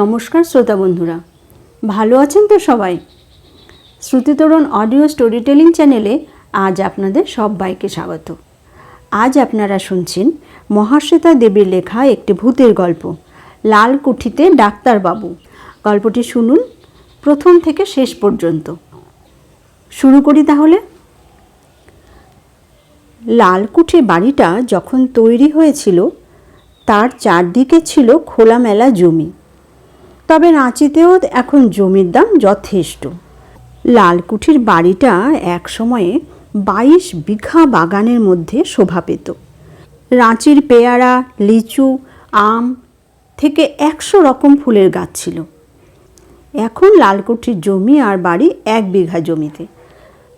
নমস্কার শ্রোতা বন্ধুরা। ভালো আছেন তো সবাই? শ্রুতিতরণ অডিও স্টোরি টেলিং চ্যানেলে আজ আপনাদের সবাইকে স্বাগত। আজ আপনারা শুনছেন মহাশ্বেতা দেবীর লেখা একটি ভূতের গল্প, লাল কুঠিতে ডাক্তারবাবু। গল্পটি শুনুন প্রথম থেকে শেষ পর্যন্ত। শুরু করি তাহলে। লালকুঠি বাড়িটা যখন তৈরি হয়েছিল, তার চারদিকে ছিল খোলামেলা জমি। তবে রাঁচিতেও এখন জমির দাম যথেষ্ট। লালকুঠির বাড়িটা এক সময়ে বাইশ বিঘা বাগানের মধ্যে শোভা পেত। রাঁচির পেয়ারা, লিচু, আম থেকে একশো রকম ফুলের গাছ ছিল। এখন লালকুঠির জমি আর বাড়ি এক বিঘা জমিতে।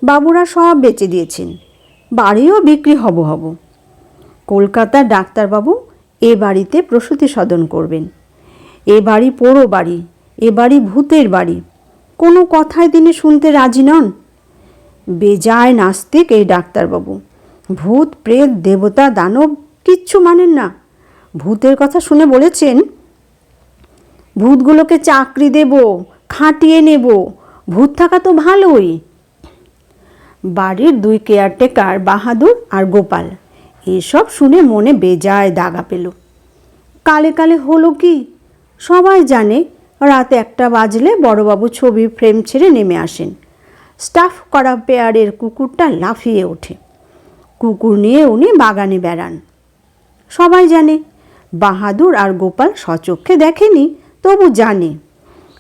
বাবুরা সব বেচে দিয়েছেন। বাড়িও বিক্রি হব হব। কলকাতার ডাক্তারবাবু এ বাড়িতে প্রসূতি সদন করবেন। এ বাড়ি পোড়ো বাড়ি, এ বাড়ি ভূতের বাড়ি। কোনো কথায় তিনি শুনতে রাজি নন। বেজায় নাস্তিক এই ডাক্তারবাবু। ভূত, প্রেত, দেবতা, দানব কিচ্ছু মানেন না। ভূতের কথা শুনে বলেছেন, ভূতগুলোকে চাকরি দেব, খাটিয়ে নেব, ভূত থাকা তো ভালোই। বাড়ির দুই কেয়ারটেকার বাহাদুর আর গোপাল, এসব শুনে মনে বেজায় দাগা পেল। কালে কালে হলো কি? সবাই জানে রাত একটা বাজলে বড়বাবু ছবির ফ্রেম ছেড়ে নেমে আসেন। স্টাফ করা পেয়ারের কুকুরটা লাফিয়ে ওঠে। কুকুর নিয়ে উনি বাগানে বেড়ান। সবাই জানে বাহাদুর আর গোপাল সচক্ষে দেখেনি, তবু জানে।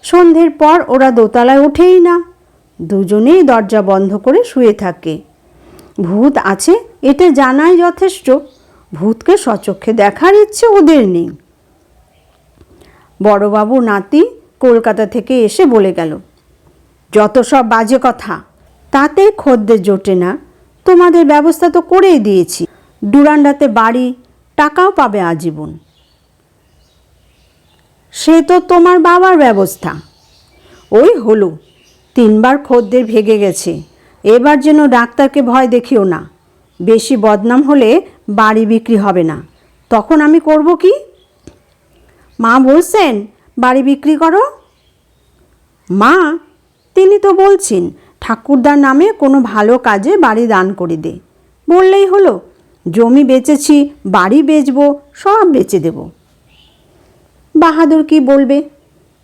সন্ধ্যের পর ওরা দোতলায় ওঠেই না। দুজনেই দরজা বন্ধ করে শুয়ে থাকে। ভূত আছে, এটা জানাই যথেষ্ট। ভূতকে সচক্ষে দেখার ইচ্ছে ওদের নেই। বড়বাবু নাতি কলকাতা থেকে এসে বলে গেল, যত সব বাজে কথা, তাতে খদ্দের জোটে না। তোমাদের ব্যবস্থা তো করেই দিয়েছি। ডুরান্ডাতে বাড়ি, টাকাও পাবে আজীবন। সে তো তোমার বাবার ব্যবস্থা। ওই হলো, তিনবার খদ্দের ভেগে গেছে। এবার যেন ডাক্তারকে ভয় দেখিও না। বেশি বদনাম হলে বাড়ি বিক্রি হবে না। তখন আমি করব কি? মা বলছেন, বাড়ি বিক্রি করো? মা, তিনি তো বলছেন, ঠাকুরদার নামে কোনো ভালো কাজে বাড়ি দান করে দে। বললেই হলো, জমি বেচেছি, বাড়ি বেচবো, সব বেচে দেব। বাহাদুর কি বলবে?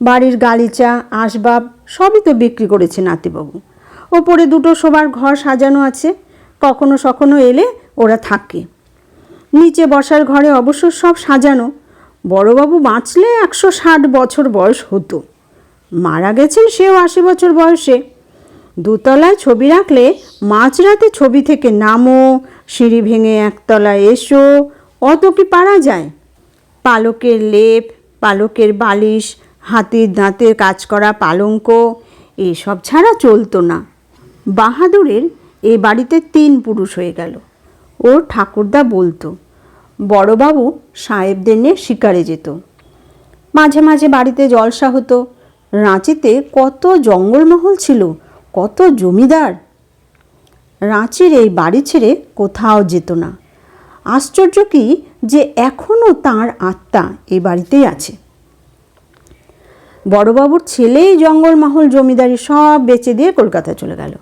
বাড়ির গালিচা, আসবাব, সবই তো বিক্রি করেছে নাতিবাবু। ওপরে দুটো শোবার ঘর সাজানো আছে, কখনো সখনো এলে ওরা থাকে। নিচে বসার ঘরে অবশ্য সব সাজানো বড়বাবু বাঁচলে একশো ষাট বছর বয়স হতো। মারা গেছেন সেও আশি বছর বয়সে। দুতলায় ছবি রাখলে মাঝরাতে ছবি থেকে নামো, সিঁড়ি ভেঙে একতলায় এসো, অত কি পারা যায়? পালকের লেপ, পালকের বালিশ, হাতির দাঁতের কাজ করা পালঙ্ক, এসব ছাড়া চলতো না। বাহাদুরের এ বাড়িতে তিন পুরুষ হয়ে গেল। ওর ঠাকুরদা বলতো বড়বাবু সাহেবদের নিয়ে শিকারে যেত। মাঝে মাঝে বাড়িতে জলসা হতো। রাঁচিতে কত জঙ্গলমহল ছিল, কত জমিদার। রাঁচির এই বাড়ি ছেড়ে কোথাও যেত না। আশ্চর্য কি যে এখনও তার আত্মা এই বাড়িতেই আছে। বড়বাবুর ছেলেই জঙ্গলমহল জমিদারি সব বেচে দিয়ে কলকাতা চলে গেল।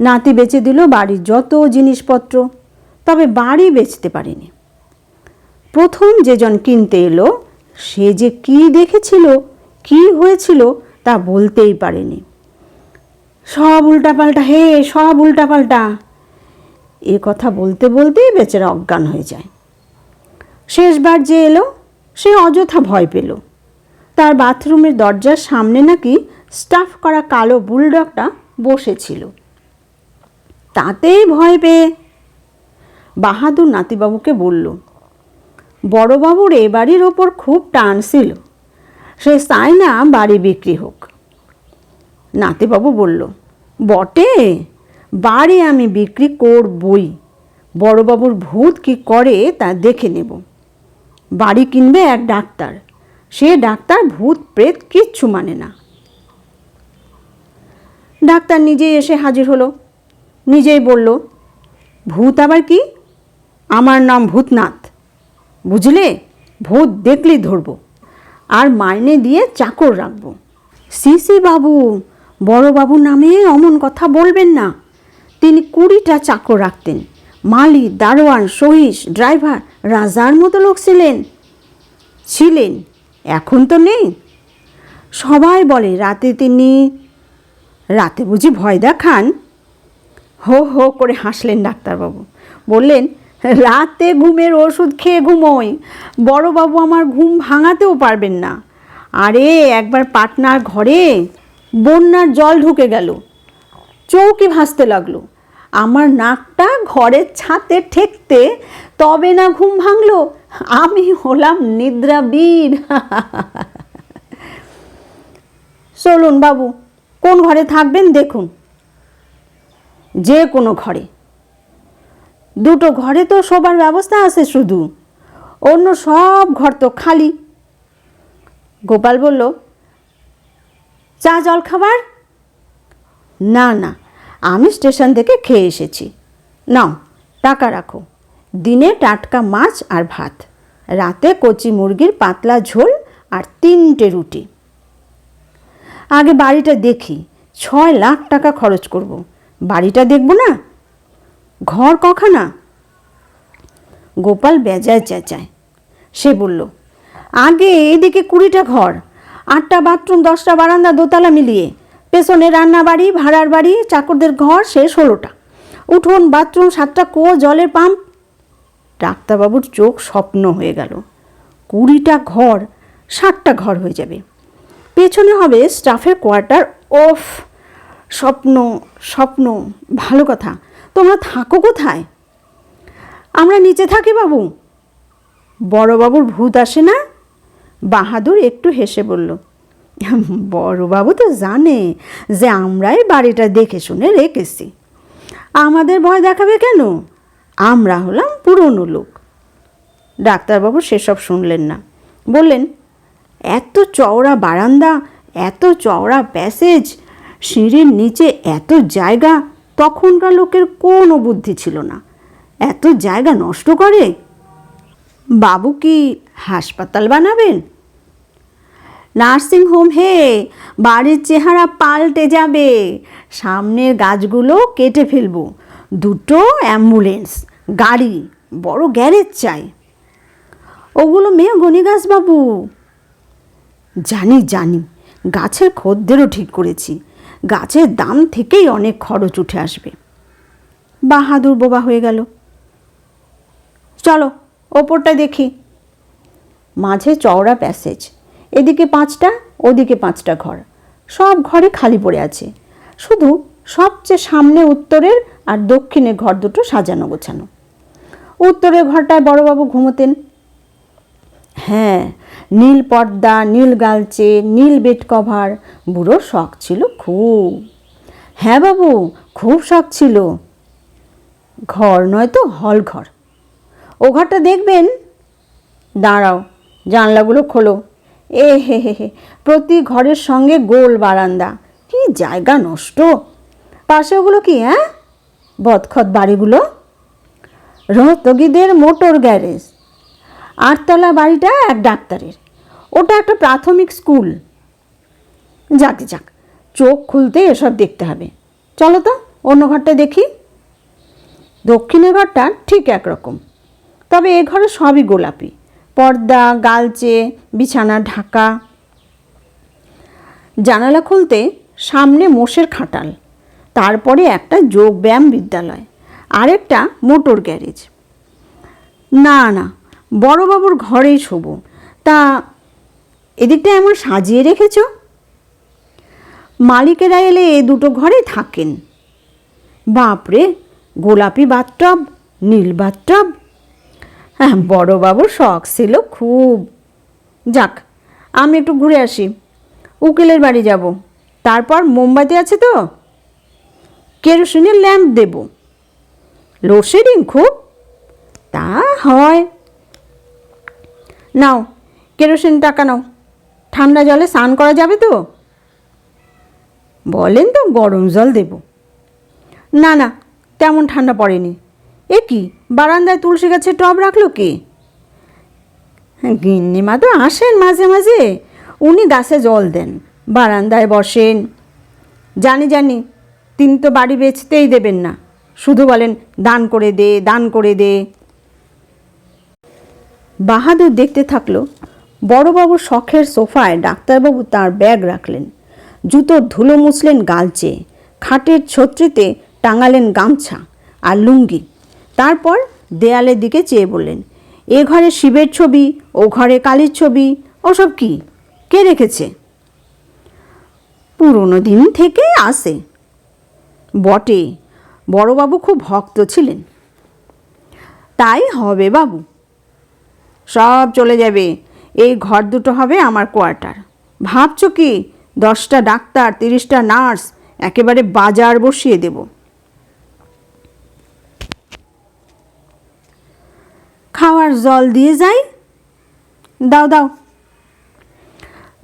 নাতি বেচে দিল বাড়ির যত জিনিসপত্র, তবে বাড়ি বেচতে পারেনি। প্রথম যেজন কিনতে এলো, সে যে কি দেখেছিল, কি হয়েছিল তা বলতেই পারেনি। সব উল্টাপাল্টা, হে, সব উল্টাপাল্টা। এ কথা বলতে বলতেই বেচারা অজ্ঞান হয়ে যায়। শেষবার যে এলো, সে অযথা ভয় পেল। তার বাথরুমের দরজার সামনে নাকি স্টাফ করা কালো বুলডগটা বসেছিল। তাতেই ভয় পেয়ে বাহাদুর নাতিবাবুকে বলল বড়বাবুর এ বাড়ির ওপর খুব টান ছিল। সে চায় না বাড়ি বিক্রি হোক। নাতিবাবু বলল, বটে, বাড়ি আমি বিক্রি করবই। বড়বাবুর ভূত কি করে তা দেখে নেব। বাড়ি কিনবে এক ডাক্তার। সে ডাক্তার ভূত প্রেত কিচ্ছু মানে না। ডাক্তার নিজেই এসে হাজির হলো। নিজেই বলল, ভূত আবার কি? আমার নাম ভূতনাথ। বুঝলে? ভূত দেখলেই ধরবো। আর মাইনে দিয়ে চাকর রাখব। সিসি বাবু, বড় বাবু নামে অমন কথা বলবেন না। তিনি কুড়িটা চাকর রাখতেন। মালি দারোয়ান সহিস ড্রাইভার, রাজার মতো লোক ছিলেন। ছিলেন। এখন তো নেই। সবাই বলে, রাতে তিনি, রাতে বুঝি ভয় দেখান? হো হো করে হাসলেন ডাক্তারবাবু। বললেন রাতে ঘুমের ওষুধ খেয়ে ঘুমোই। বড়বাবু আমার ঘুম ভাঙাতেও পারবেন না। আরে, একবার পাটনার ঘরে বন্যার জল ঢুকে গেল। চৌকি ভাসতে লাগল। আমার নাকটা ঘরের ছাতে ঠেকতে তবে না ঘুম ভাঙলো? আমি হলাম নিদ্রাবীর। চলুন বাবু, কোন ঘরে থাকবেন দেখুন। যে কোনো ঘরে। দুটো ঘরে তো শোবার ব্যবস্থা আছে শুধু। অন্য সব ঘর তো খালি। গোপাল বলল, চা, জল খাবার? না না, আমি স্টেশন থেকে খেয়ে এসেছি। নাও, টাকা রাখো। দিনে টাটকা মাছ আর ভাত, রাতে কচি মুরগির পাতলা ঝোল আর তিনটে রুটি। আগে বাড়িটা দেখি, ছয় লাখ টাকা খরচ করব। বাড়িটা দেখব না? ঘর কখানা? গোপাল বেজায় চেঁচায়। সে বলল, আগে এদিকে কুড়িটা ঘর, আটটা বাথরুম, দশটা বারান্দা, দোতলা মিলিয়ে। পেছনে রান্না বাড়ি ভাড়ার বাড়ি, চাকরদের ঘর, শেষ ষোলোটা উঠোন, বাথরুম, সাতটা কুয়ো, জলের পাম্প। ডাক্তারবাবুর চোখ স্বপ্ন হয়ে গেল। কুড়িটা ঘর ষাটটা ঘর হয়ে যাবে। পেছনে হবে স্টাফের কোয়ার্টার। অফ স্বপ্ন স্বপ্ন, ভালো কথা। তোমরা থাকো কোথায়? আমরা নিচে থাকি বাবু। বড়বাবুর ভূত আসে না? বাহাদুর একটু হেসে বলল, বড়বাবু তো জানে যে আমরাই বাড়িটা দেখে শুনে রেখেছি। আমাদের ভয় দেখাবে কেন? আমরা হলাম পুরনো লোক। ডাক্তারবাবু সেসব শুনলেন না। বললেন, এত চওড়া বারান্দা, এত চওড়া প্যাসেজ, সিঁড়ির নিচে এত জায়গা তখনকার লোকের কোনো বুদ্ধি ছিল না। এত জায়গা নষ্ট করে। বাবু কি হাসপাতাল বানাবেন? নার্সিং হোম, হে, বাড়ির চেহারা পাল্টে যাবে। সামনের গাছগুলো কেটে ফেলব। দুটো অ্যাম্বুলেন্স, গাড়ি, বড় গ্যারেজ চাই। ওগুলো মেয়ে গণি গাছ বাবু। জানি জানি, গাছের খদ্দেরও ঠিক করেছি। গাছের দাম থেকেই অনেক খরচ উঠে আসবে। বাহাদুর বোবা হয়ে গেল। চলো, ওপরটা দেখি। মাঝে চওড়া প্যাসেজ, এদিকে পাঁচটা, ওদিকে পাঁচটা ঘর। সব ঘরে খালি পড়ে আছে। শুধু সবচেয়ে সামনে উত্তরের আর দক্ষিণে ঘর দুটো সাজানো গোছানো। উত্তরের ঘরটায় বড়বাবু ঘুমোতেন। হ্যাঁ নীল পর্দা, নীল গালচে, নীল বেড কভার, বুড়োর শখ ছিল খুব। হ্যাঁ বাবু, খুব শখ ছিল। ঘর নয় তো, হল ঘর। ও ঘরটা দেখবেন? দাঁড়াও, জানলাগুলো খোলো। এ হে হে হে, প্রতি ঘরের সঙ্গে গোল বারান্দা। কি জায়গা নষ্ট। পাশে ওগুলো কি হ্যাঁ বদখত বাড়িগুলো। রহতগিদের মোটর গ্যারেজ। আটতলা বাড়িটা এক ডাক্তারের। ওটা একটা প্রাথমিক স্কুল। যাক যাক। চোখ খুলতে এসব দেখতে হবে। চলো তো, অন্য ঘরটা দেখি। দক্ষিণের ঘরটা ঠিক একরকম। তবে এ ঘরে সবই গোলাপি। পর্দা, গালচে, বিছানা, ঢাকা। জানালা খুলতে সামনে মোষের খাটাল। তারপরে একটা যোগব্যায়াম বিদ্যালয়। আরেকটা মোটর গ্যারেজ। না না, বড়বাবুর ঘরেই শোবো। তা এদিকটা এমন সাজিয়ে রেখেছ? মালিকেরা এলে এ দুটো ঘরে থাকেন। বাপরে, গোলাপি বাথটব, নীল বাথটব। হ্যাঁ বড়বাবুর শখ ছিল খুব। যাক, আমি একটু ঘুরে আসি। উকিলের বাড়ি যাব। তারপর মোমবাতি আছে তো? কেরোসিনের ল্যাম্প দেব। লোডশেডিং খুব? তা হয়। নাও, কেরোসিন টাকা নাও। ঠান্ডা জলে স্নান করা যাবে তো? বলেন তো গরম জল দেব। না না, তেমন ঠান্ডা পড়েনি। এ কি, বারান্দায় তুলসী গাছের টব রাখল কে? গিন্নিমা তো আসেন মাঝে মাঝে। উনি গাছে জল দেন, বারান্দায় বসেন। জানি জানি, তিনি তো বাড়ি বেচতেই দেবেন না। শুধু বলেন, দান করে দে, দান করে দে। বাহাদুর দেখতে থাকল, বড়বাবু শখের সোফায় ডাক্তারবাবু তার ব্যাগ রাখলেন। জুতোর ধুলো মুছলেন গালচে খাটের ছত্রিতে টাঙালেন গামছা আর লুঙ্গি। তারপর দেয়ালের দিকে চেয়ে বললেন, এ ঘরে শিবের ছবি, ও ঘরে কালীর ছবি, ওসব কি? কে রেখেছে? পুরনো দিন থেকে আসে বটে, বড়বাবু খুব ভক্ত ছিলেন। তাই হবে বাবু। সব চলে যাবে, এই ঘর দুটো হবে আমার কোয়ার্টার। ভাবছ কি দশটা ডাক্তার, তিরিশটা নার্স, একেবারে বাজার বসিয়ে দেব। খাওয়ার জল দিয়ে যাই। দাও দাও।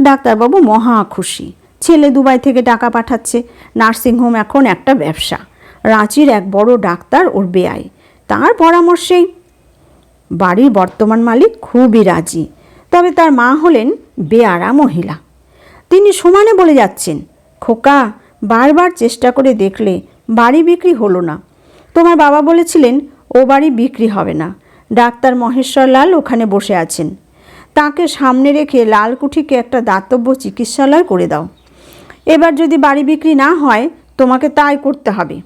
ডাক্তারবাবু মহা খুশি। ছেলে দুবাই থেকে টাকা পাঠাচ্ছে। নার্সিংহোম এখন একটা ব্যবসা। রাঁচির এক বড় ডাক্তার ওর বেয়াই তার পরামর্শেই বাড়ির বর্তমান মালিক খুবই রাজি। তবে তার মা হলেন বেয়ারা মহিলা। তিনি সমানে বলে যাচ্ছেন, খোকা, বারবার চেষ্টা করে দেখলে বাড়ি বিক্রি হলো না। তোমার বাবা বলেছিলেন, ও বাড়ি বিক্রি হবে না। ডাক্তার মহেশ্বর লাল ওখানে বসে আছেন। তাকে সামনে রেখে লালকুঠিকে একটা দাতব্য চিকিৎসালয় করে দাও। এবার যদি বাড়ি বিক্রি না হয়, তোমাকে তাই করতে হবে।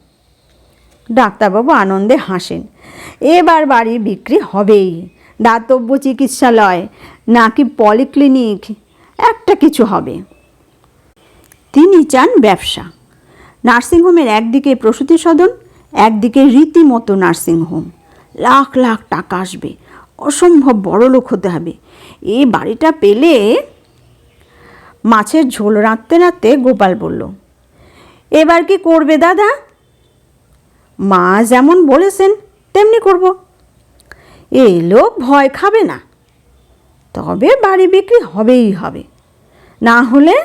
ডাক্তারবাবু আনন্দে হাসেন। এবার বাড়ি বিক্রি হবেই। দাতব্য চিকিৎসালয়, নাকি পলিক্লিনিক, একটা কিছু হবে। তিনি চান ব্যবসা। নার্সিংহোমের একদিকে প্রসূতি সদন, একদিকে রীতিমতো নার্সিংহোম। লাখ লাখ টাকা আসবে, অসম্ভব বড় লোক হতে হবে। এই বাড়িটা পেলে মাছের ঝোল রাঁধতে রাঁধতে গোপাল বলল, এবার কি করবে দাদা? মা যেমন বলেছেন, তেমনি করব। এই লোক ভয় খাবে না, তবে বাড়ি বিক্রি হবেই হবে। না হলে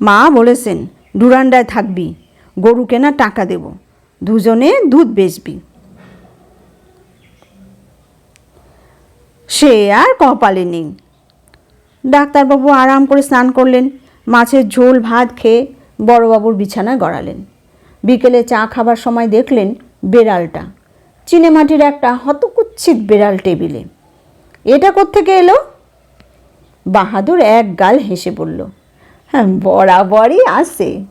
মা বলেছেন ডুরান্ডায় থাকবি, গরু কেনা টাকা দেব, দুজনে দুধ বেচবি। সে আর কপালে নেই। ডাক্তারবাবু আরাম করে স্নান করলেন, মাছের ঝোল, ভাত খেয়ে বড়বাবুর বিছানায় গড়ালেন। বিকেলে চা খাবার সময় দেখলেন বেড়ালটা, চিনেমাটির একটা হতকুচ্ছিত বেড়াল টেবিলে। এটা কোত্থেকে এলো? বাহাদুর এক গাল হেসে বলল হ্যাঁ বরাবরই আসে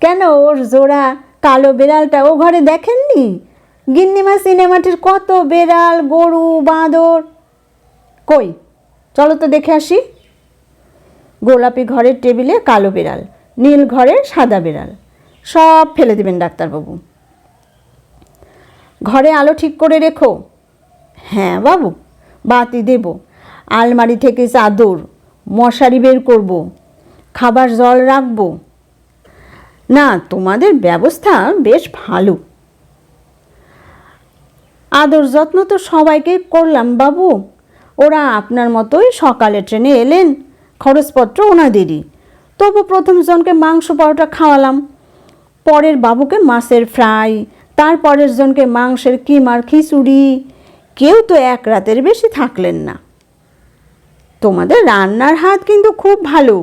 কেন ওর জোড়া কালো বেড়ালটা ও ঘরে দেখেননি? গিন্নিমা সিনেমাটির কত বেড়াল, গরু, বাঁদর? কই? চলো তো দেখে আসি। গোলাপি ঘরের টেবিলে কালো বেড়াল, নীল ঘরের সাদা বেড়াল। সব ফেলে দেবেন ডাক্তারবাবু। ঘরে আলো ঠিক করে রেখো। হ্যাঁ বাবু, বাতি দেব। আলমারি থেকে চাদর, মশারি বের করব। খাবার জল রাখব। না, তোমাদের ব্যবস্থা বেশ ভালো। আদর যত্ন তো সবাইকে করলাম, বাবু। ওরা আপনার মতোই সকালে ট্রেনে এলেন, খরচপত্র ওনাদেরই। তবু প্রথম জনকে মাংস পরোটা খাওয়ালাম। পরের বাবুকে মাছের ফ্রাই তারপরের জনকে মাংসের কিমার খিচুড়ি। কেউ তো এক রাতের বেশি থাকলেন না। তোমাদের রান্নার হাত কিন্তু খুব ভালো।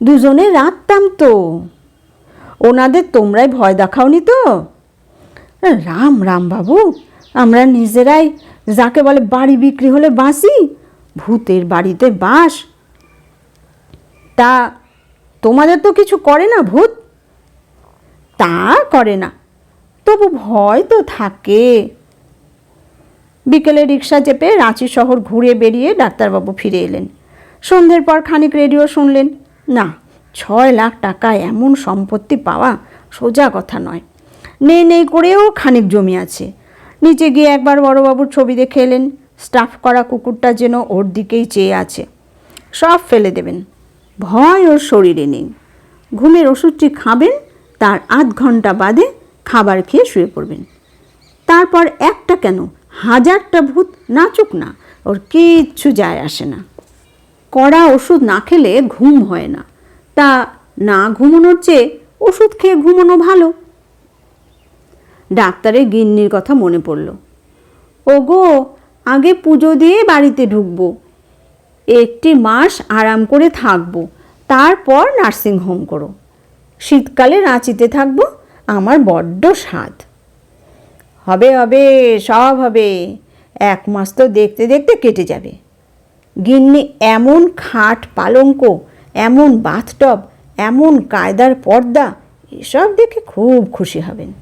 দুজনে রাঁধতাম তো। ওনাদের তোমরাই ভয় দেখাওনি তো। রাম রাম বাবু, আমরা নিজেরাই যাকে বলে বাড়ি বিক্রি হলে বাঁচি, ভূতের বাড়িতে বাস। তা তোমাদের তো কিছু করে না ভূত? তা করে না, তবু ভয় তো থাকে। বিকেলে রিক্সা চেপে রাঁচি শহর ঘুরে বেরিয়ে ডাক্তারবাবু ফিরে এলেন। সন্ধ্যের পর খানিক রেডিও শুনলেন। না, ছয় লাখ টাকা এমন সম্পত্তি পাওয়া সোজা কথা নয়। নেই নেই করেও খানিক জমি আছে। নিচে গিয়ে একবার বড়বাবুর ছবি দেখে এলেন। স্টাফ করা কুকুরটা যেন ওর দিকেই চেয়ে আছে। সব ফেলে দেবেন। ভয় ওর শরীরে নেই। ঘুমের ওষুধটি খাবেন, তার আধ ঘণ্টা বাদে খাবার খেয়ে শুয়ে পড়বেন। তারপর একটা কেন? হাজারটা ভূত নাচুক না। ওর কিচ্ছু যায় আসে না। কড়া ওষুধ না খেলে ঘুম হয় না। তা না ঘুমানোর চেয়ে ওষুধ খেয়ে ঘুমানো ভালো। ডাক্তারের গিন্নির কথা মনে পড়ল। ওগো, আগে পুজো দিয়ে বাড়িতে ঢুকবো। একটি মাস আরাম করে থাকব। তারপর নার্সিং হোম করো। শীতকালে রাঁচিতে থাকব, আমার বড্ড স্বাদ। হবে হবে, সব হবে। এক মাস তো দেখতে দেখতে কেটে যাবে। গিন্নি, এমন খাট পালঙ্ক, এমন বাথটব, এমন কায়দার পর্দা, এসব দেখে খুব খুশি হবেন।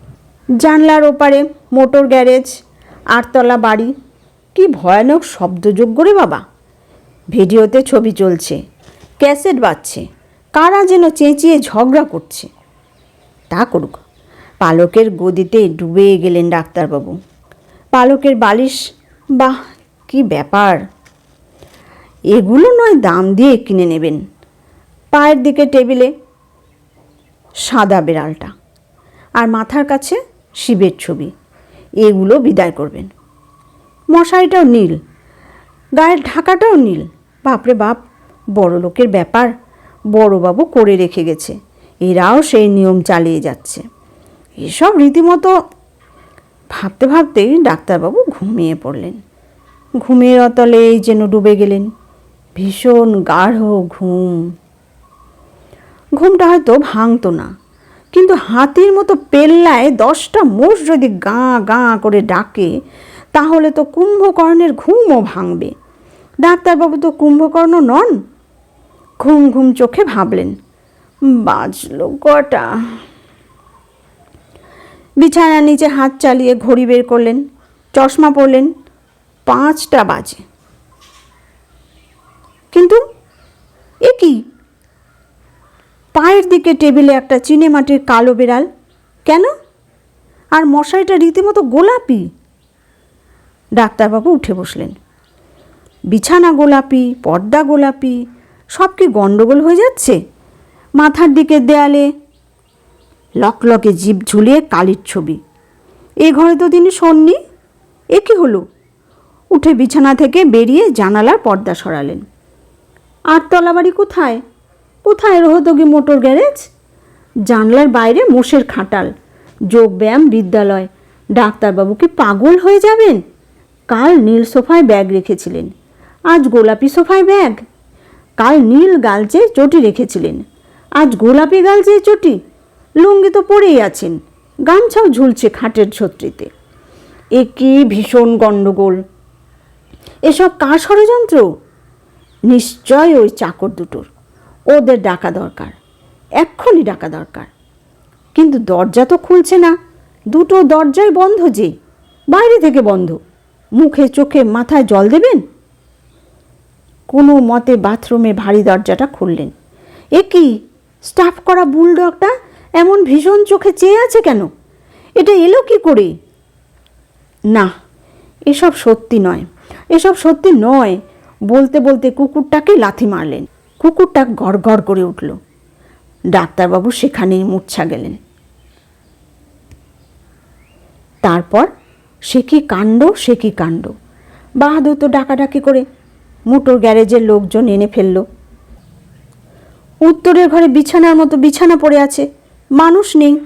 জানলার ওপারে মোটর গ্যারেজ, আটতলা বাড়ি, কি ভয়ানক শব্দযোগ্য রে বাবা। ভিডিওতে ছবি চলছে, ক্যাসেট বাজছে, কারা যেন চেঁচিয়ে ঝগড়া করছে। তা করুক, পালকের গদিতে ডুবে গেলেন ডাক্তারবাবু। পালকের বালিশ, বাহ, কি ব্যাপার। এগুলো নয়, দাম দিয়ে কিনে নেবেন। পায়ের দিকে টেবিলে সাদা বেড়ালটা আর মাথার কাছে শিবের ছবি। এগুলো বিদায় করবেন। মশারিটাও নীল, গায়ের ঢাকাটাও নীল। বাপরে বাপ, বড় লোকের ব্যাপার বড়বাবু করে রেখে গেছে। এরাও সেই নিয়ম চালিয়ে যাচ্ছে। এসব রীতিমতো ভাবতে ভাবতেই ডাক্তারবাবু ঘুমিয়ে পড়লেন। ঘুমের অতলেই যেন ডুবে গেলেন। ভীষণ গাঢ় ঘুম। ঘুমটা হয়তো ভাঙতো না, কিন্তু হাতির মতো পেল্লায় দশটা মোষ যদি গাঁ গাঁ করে ডাকে, তাহলে তো কুম্ভকর্ণের ঘুমও ভাঙবে। ডাক্তারবাবু তো কুম্ভকর্ণ নন। ঘুম ঘুম চোখে ভাবলেন, বাজলো কটা বিছানার নিচে হাত চালিয়ে ঘড়ি বের করলেন, চশমা পরলেন, পাঁচটা বাজে। কিন্তু এ কি? পায়ের দিকে টেবিলে একটা চিনে মাটির কালো বেড়াল। কেন? আর মশারিটা রীতিমতো গোলাপি। ডাক্তারবাবু উঠে বসলেন। বিছানা গোলাপি, পর্দা গোলাপি, সব কি গণ্ডগোল হয়ে যাচ্ছে? মাথার দিকের দেয়ালে লকলকে জিভ ঝুলিয়ে কালির ছবি। এ ঘরে তো তিনি শোননি। এ কি হলো? উঠে বিছানা থেকে বেরিয়ে জানালার পর্দা সরালেন। আটতলা বাড়ি কোথায়? কোথায় রোহতগি মোটর গ্যারেজ? জানলার বাইরে মোষের খাটাল যোগব্যায়াম বিদ্যালয়। ডাক্তারবাবু কি পাগল হয়ে যাবেন? কাল নীল সোফায় ব্যাগ রেখেছিলেন। আজ গোলাপি সোফায় ব্যাগ? কাল নীল গালচে চটি রেখেছিলেন। আজ গোলাপি গালচে চটি? লুঙ্গি তো পরেই আছেন। গামছাও ঝুলছে খাটের ছত্রিতে। এ কি ভীষণ গণ্ডগোল। এসব কার ষড়যন্ত্র? নিশ্চয় ওই চাকর দুটোর। ওদের ডাকা দরকার, এক্ষুনি ডাকা দরকার। কিন্তু দরজা তো খুলছে না, দুটো দরজাই বন্ধ যে, বাইরে থেকে বন্ধ। মুখে চোখে মাথায় জল দেবেন? কোনো মতে বাথরুমে ভারী দরজাটা খুললেন। এ কি, স্টাফ করা বুলডগটা এমন ভীষণ চোখে চেয়ে আছে কেন? এটা এলো কি করে? না, এসব সত্যি নয়। এসব সত্যি নয় বলতে বলতে কুকুরটাকে লাথি মারলেন। কুকুরটা গড় করে উঠল। ডাক্তারবাবু সেখানেই মূর্ছা গেলেন। তারপর সে কি কাণ্ড, সে কি কাণ্ড? বাহাদুর তো ডাকাডাকি করে মোটর গ্যারেজের লোকজন এনে ফেলল। উত্তরের ঘরে বিছানার মতো বিছানা পড়ে আছে। মানুষ নেই।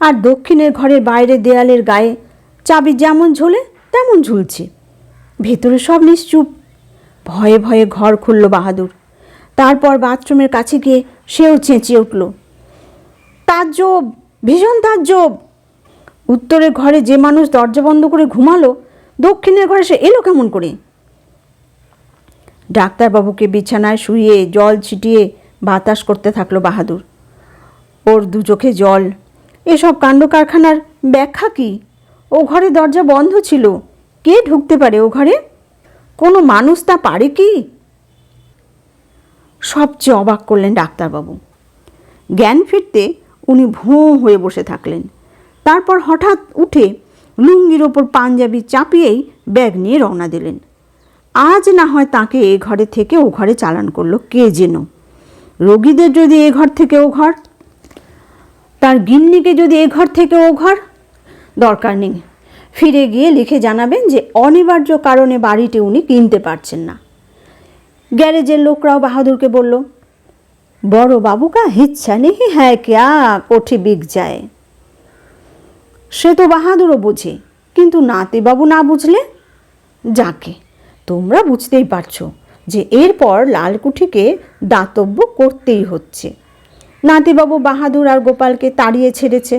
আর দক্ষিণের ঘরের বাইরে দেয়ালের গায়ে চাবি যেমন ঝোলে, তেমন ঝুলছে। ভেতরে সব নিশ্চুপ। ভয়ে ভয়ে ঘর খুলল বাহাদুর। তারপর বাথরুমের কাছে গিয়ে সেও চেঁচিয়ে উঠল, তাজ্জব, ভীষণ তাজ্জব! উত্তরের ঘরে যে মানুষ দরজা বন্ধ করে ঘুমালো, দক্ষিণের ঘরে সে এলো কেমন করে? ডাক্তারবাবুকে বিছানায় শুয়ে জল ছিটিয়ে বাতাস করতে থাকল বাহাদুর। ওর দু চোখে জল। এসব কাণ্ড কারখানার ব্যাখ্যা কি? ও ঘরে দরজা বন্ধ ছিল। কে ঢুকতে পারে ও ঘরে? কোনো মানুষ তা পারে কি? সবচেয়ে অবাক করলেন ডাক্তারবাবু। জ্ঞান ফিরতে উনি ভোঁ হয়ে বসে থাকলেন। তারপর হঠাৎ উঠে লুঙ্গির ওপর পাঞ্জাবি চাপিয়েই ব্যাগ নিয়ে রওনা দিলেন। আজ না হয় তাকে এ ঘরে থেকে ও ঘরে চালান করল কে যেন। রোগীদের যদি এ ঘর থেকে ও ঘর, তার গিন্নিকে যদি এ ঘর থেকে ও ঘর, দরকার নেই। ফিরে গিয়ে লিখে জানাবেন যে অনিবার্য কারণে বাড়িটি উনি কিনতে পারছেন না। গ্যারেজের লোকরাও বাহাদুরকে বলল, বড় বাবু কা হিচ্ছা নেই হ্যাঁ ক্যা, কোঠি বিক যায়। সে তো বাহাদুরও বোঝে, কিন্তু নাতিবাবু না বুঝলে? যাকে, তোমরা বুঝতেই পারছ যে এরপর লালকুঠিকে দাতব্য করতেই হচ্ছে। নাতিবাবু বাহাদুর আর গোপালকে তাড়িয়ে ছেড়েছে।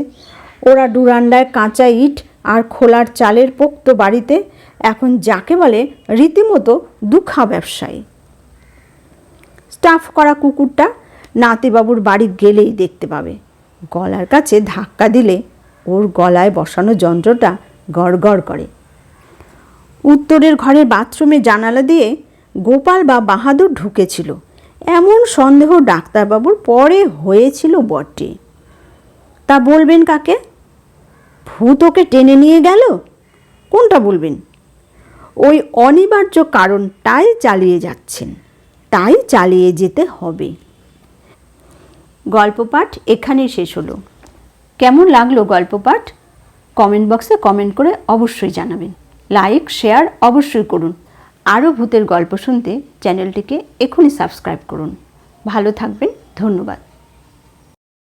ওরা ডুরান্ডায় কাঁচা ইট আর খোলার চালের পোক্ত বাড়িতে এখন যাকে বলে রীতিমতো দুঃখা ব্যবসায়ী। স্টাফ করা কুকুরটা নাতিবাবুর বাড়ি গেলেই দেখতে পাবে। গলার কাছে ধাক্কা দিলে ওর গলায় বসানো যন্ত্রটা গড়গড় করে। উত্তরের ঘরের বাথরুমে জানালা দিয়ে গোপাল বা বাহাদুর ঢুকেছিল। এমন সন্দেহ ডাক্তারবাবুর পরে হয়েছিল বটে। তা বলবেন কাকে? ভূত ওকে টেনে নিয়ে গেল? কোনটা বলবেন? ওই অনিবার্য কারণটাই চালিয়ে যাচ্ছেন। তাই চালিয়ে যেতে হবে। গল্প পাঠ এখানেই শেষ হলো। কেমন লাগল গল্প পাঠ কমেন্ট বক্সে কমেন্ট করে অবশ্যই জানাবেন। লাইক, শেয়ার অবশ্যই করুন। আরও ভূতের গল্প শুনতে চ্যানেলটিকে এখনই সাবস্ক্রাইব করুন। ভালো থাকবেন, ধন্যবাদ।